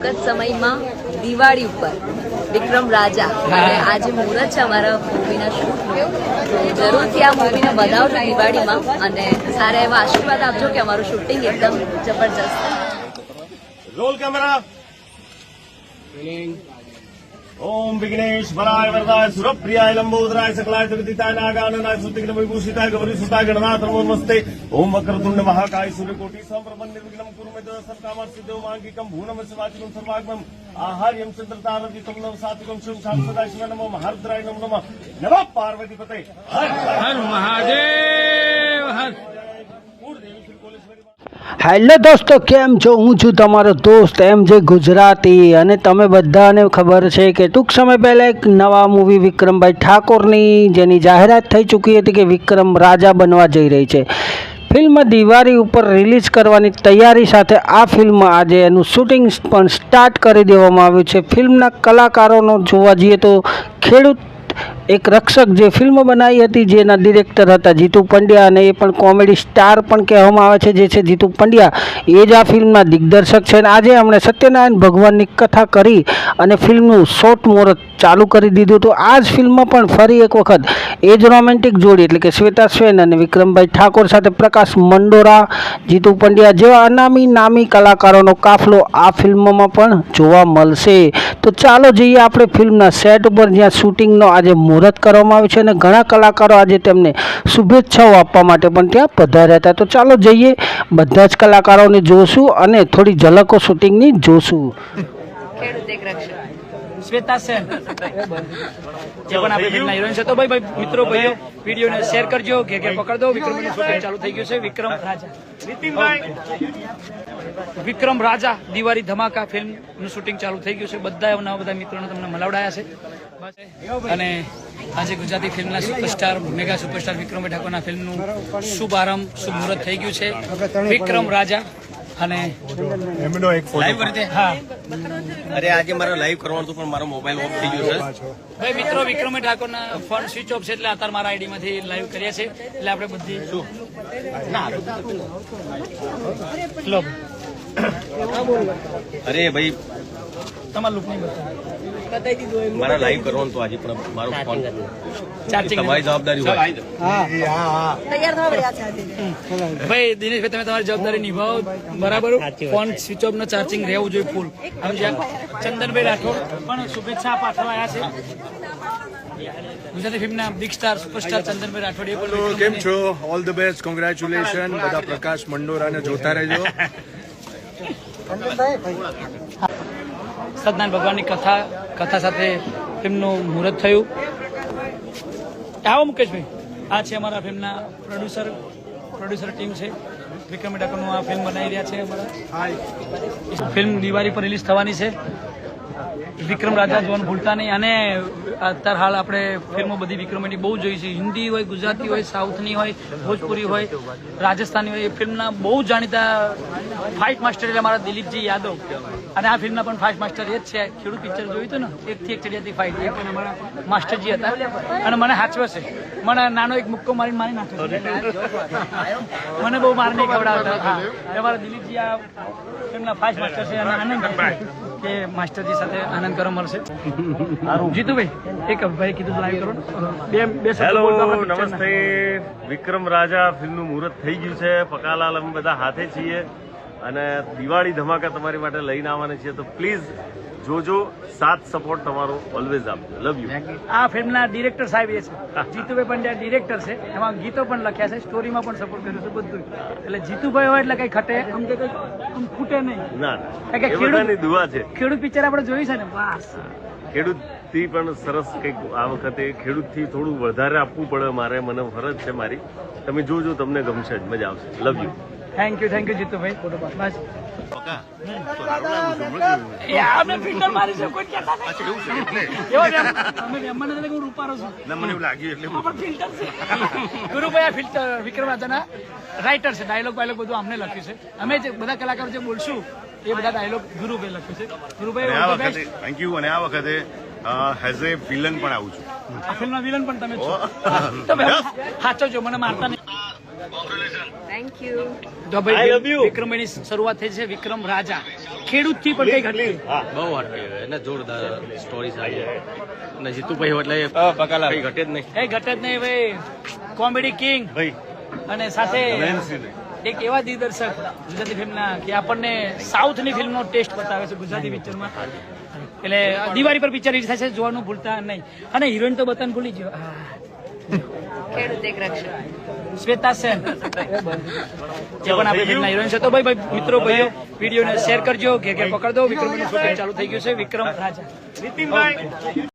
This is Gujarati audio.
જ સમયમાં દિવાળી ઉપર વિક્રમ રાજા અને આજે મુહૂર્ત છે અમારા મૂવીના શૂટનું તો જરૂરથી આ મૂવીને બનાવજો દિવાળીમાં અને સારા એવા આશીર્વાદ આપજો કે અમારું શૂટિંગ એકદમ જબરજસ્ત. Roll camera. ઓમ વિઘ્નેશ વરાય વરદાય સુરપ્રિયાય લંબોદરાય સકલાય જગદિતાય નાગાનનાય સુતિગ્ન વિભૂષિતાય ગૌરી સુતાય ગણનાથ નમો નમસ્તે ઓમ વક્રતુંડ મહાકાય સૂર્યકોટી સમપ્રભન નિર્વિઘ્નમ કુરુ મે દર્શન કામાર સિદ્ધો માંગિકમ ભૂનમ સ્વાચિકમ સર્વાગ્મમ આહાર્યમ ચંદ્રતારજિતમ નવ સાત્વિકમ શિવ શામ સદા શિવ નમો મહારુદ્રાય નમો નમઃ નમઃ પાર્વતી પતે હર હર મહાદેવ હર દેવી શ્રી કોલેશ્વરી હેલો દોસ્તો, કેમ છો? હું છું તમારો દોસ્ત એમ જે ગુજરાતી. અને તમે બધાને ખબર છે કે ટૂંક સમય પહેલાં એક નવા મૂવી વિક્રમભાઈ ઠાકોરની જેની જાહેરાત થઈ ચૂકી હતી કે વિક્રમ રાજા બનવા જઈ રહી છે. ફિલ્મ દિવાળી ઉપર રિલીઝ કરવાની તૈયારી સાથે આ ફિલ્મ આજે એનું શૂટિંગ પણ સ્ટાર્ટ કરી દેવામાં આવ્યું છે. ફિલ્મના કલાકારોનો જોવા જઈએ તો ખેડૂત એક રક્ષક જે ફિલ્મ બનાવી હતી, જેના ડિરેક્ટર હતા જીતુ પંડ્યા અને એ પણ કોમેડી સ્ટાર પણ કહેવામાં આવે છે, જે છે જીતુ પંડ્યા. એ જ આ ફિલ્મના દિગ્દર્શક છે અને આજે એમણે સત્યનારાયણ ભગવાનની કથા કરી અને ફિલ્મનું શોર્ટ મુહૂર્ત ચાલુ કરી દીધું તો આ જ ફિલ્મમાં પણ ફરી એક વખત એ જ રોમેન્ટિક જોડી એટલે કે શ્વેતા સ્વેન અને વિક્રમભાઈ ઠાકોર સાથે પ્રકાશ મંડોરા, જીતુ પંડ્યા જેવા અનામી નામી કલાકારોનો કાફલો આ ફિલ્મમાં પણ જોવા મળશે. તો ચાલો જઈએ આપણે ફિલ્મના સેટ ઉપર જ્યાં શૂટિંગનો આજે મુહૂર્ત કરવામાં આવ્યું છે અને ઘણા કલાકારો આજે તેમને શુભેચ્છાઓ આપવા માટે પણ ત્યાં પધાર્યા હતા. તો ચાલો જઈએ, બધા જ કલાકારોને જોશું અને થોડી ઝલકો શૂટિંગની જોશું. શ્વેતા મિત્રો, ભાઈઓ, વિડીયોને શેર કરજો, ઘેર ઘેર વિક્રમનું શૂટિંગ ચાલુ થઈ છે. વિક્રમ રાજા. વિક્રમ રાજા, દિવાળી ધમાકા ફિલ્મનું શૂટિંગ ચાલુ થઈ ગયું છે. બધા નવા બધા મિત્રોને તમને મલાવડાયા છે. અને આજે ગુજરાતી ફિલ્મના સુપરસ્ટાર મેગા સુપરસ્ટાર વિક્રમ ઠાકોરના ફિલ્મનું શુભ આરંભ શુભ મુહૂર્ત થઈ ગયું છે. વિક્રમ રાજા અને એમનો એક લાઈવ રીતે હા. અરે આજે મારે લાઈવ કરવાનું હતું પણ મારો મોબાઈલ ઓફ થઈ ગયો છે. ભાઈ મિત્રો વિક્રમ ઠાકોરના ફોન સ્વિચ ઓફ છે એટલે અત્યારે મારા આઈડીમાંથી લાઈવ કરીએ છીએ. એટલે આપણે બધી લો અરે ભાઈ. તમારું લુક નહીં બતાવો. મારે લાઈવ કરવાનું તો આજે પણ મારો ફોન ચાર્જિંગ તમારી જવાબદારી હોય. તૈયાર થવા પડ્યા છે આજે. ભાઈ દિનેશભાઈ તમે તમારી જવાબદારી નિભાવો. બરાબર? ફોન સ્વિચ ઓફ નો ચાર્જિંગ રહેવું જોઈએ ફૂલ સમજ્યા? ચંદનભાઈ રાઠોડ પણ શુભેચ્છા પાઠવા આવ્યા છે. ગુજરાતી ફિલ્મના big star superstar Chandanbhai Rathod પણ કેમ છો? ઓલ ધ બેસ્ટ કોંગ્રેચ્યુલેશન બધા પ્રકાશ મંડોરાને જોતા રહેજો. સત્યનારાયણ ભગવાનની કથા કથા સાથે ફિલ્મનું મુહૂર્ત થયું. આવો મુકેશભાઈ. આ છે અમારા ફિલ્મના પ્રોડ્યુસર પ્રોડ્યુસર ટીમ છે. વિક્રમ ડાકોરનું આ ફિલ્મ બનાવી રહ્યા છે અમારા. ફિલ્મ દિવાળી પર રિલીઝ થવાની છે. વિક્રમ રાજા જોવાનું ભૂલતા નહીં અને અત્યારે હાલ આપણે ફિલ્મો બધી વિક્રમની બહુ જોઈ છે. હિન્દી હોય, ગુજરાતી હોય, સાઉથની હોય, ભોજપુરી હોય, રાજસ્થાની હોય, એ ફિલ્મના બહુ જાણીતા ફાઇટ માસ્ટર એટલે અમારા દિલીપજી યાદવ. અને આ ફિલ્મના પણ ફાઇટ માસ્ટર એ જ છે. ખેડૂત પિક્ચર જોયું હતું ને, એકથી એક ચડિયાતી ફાઇટ એ પણ અમારા માસ્ટરજી હતા. અને મને હાચવે છે મને નાનો એક મુક્કો મારીને મારી નાખ્યો મને બહુ મારને ખવડાવતા. હા. અમારા દિલીપજી આ ફિલ્મના ફાઇટ માસ્ટર છે અને આનંદ કે માસ્ટરજી સાથે આનંદ કરવા મળશે. જીતુભાઈ એક ભાઈ કીધું લાઈવ કરો. બે બે હેલો. નમસ્તે. વિક્રમ રાજા ફિલ્મનું મુહૂર્ત થઈ ગયું છે. પકાલાલ અમે બધા હાથે છીએ. અને દિવાળી ધમાકા તમારી માટે લઈને આવવાના છીએ. તો પ્લીઝ જોજો સાથ સપોર્ટ તમારો ઓલવેઝ આપજો. લવ યુ આ ફિલ્મના ડિરેક્ટર સાહેબ એ છે. જીતુભાઈ પંડ્યા ડિરેક્ટર છે. એમાં ગીતો પણ લખ્યા છે સ્ટોરીમાં પણ સપોર્ટ કર્યો છે બધું એટલે જીતુભાઈ હોય એટલે કઈ ખટે આમ કે આમ ખૂટે નહીં. ના કારણ કે ના એ બધાની દુઆ છે. ખેડૂત પિક્ચર આપણે જોયું છે ને બસ ખેડૂતથી પણ સરસ કંઈક આ વખતે ખેડૂતથી થોડું વધારે આપવું પડે મારે મને ફરજ છે મારી. તમે જોજો તમને ગમશે જ મજા આવશે. Love you thank you thank you Jitubhai bus writer છે ડાયલોગ બાયલોગ બધું અમને લખ્યું છે. અમે જે બધા કલાકારો જે બોલશું એ બધા ડાયલોગ ગુરુભાઈ લખ્યું છે. ગુરુભાઈ આ વખતે થેન્ક યુ અને આ વખતે હેઝ એ વિલન પણ આવું છું. ફિલ્મના વિલન પણ તમે છો. તમે સાચો છો મને મારતા નહીં. થેન્ક યુ તો ભાઈ. વિક્રમભાઈની શરૂઆત થઈ છે વિક્રમ રાજા. ખેડૂતથી પણ કઈ ઘટતી હા. બહુ હટ એને જોરદાર સ્ટોરી સારી અને જીતુભાઈ એટલે કઈ ઘટે જ નહીં. એ ઘટે જ નહીં ભાઈ. કોમેડી કિંગ ભાઈ. અને સાથે એક એવા દિગ્દર્શક ગુજરાતી ફિલ્મના કે આપણને સાઉથની ફિલ્મનો ટેસ્ટ બતાવે છે ગુજરાતી પિક્ચરમાં. એટલે દિવાળી પર પિક્ચર રિલીઝ થાય છે જોવાનું ભૂલતા નહીં. અને હિરોઈન તો બતાને ભૂલી ગયો. ખેડૂત એક રક્ષક. શ્વેતા સેન. જે પણ આપણે ફિલ્મના હિરોઈન છે તો ભાઈ ભાઈ મિત્રો ભાઈઓ વિડીયોને શેર કરજો. ઘેર ઘેર પકડ દો. વિક્રમનું શૂટિંગ ચાલુ થઈ ગયું છે. વિક્રમ રાજા. નીતિનભાઈ.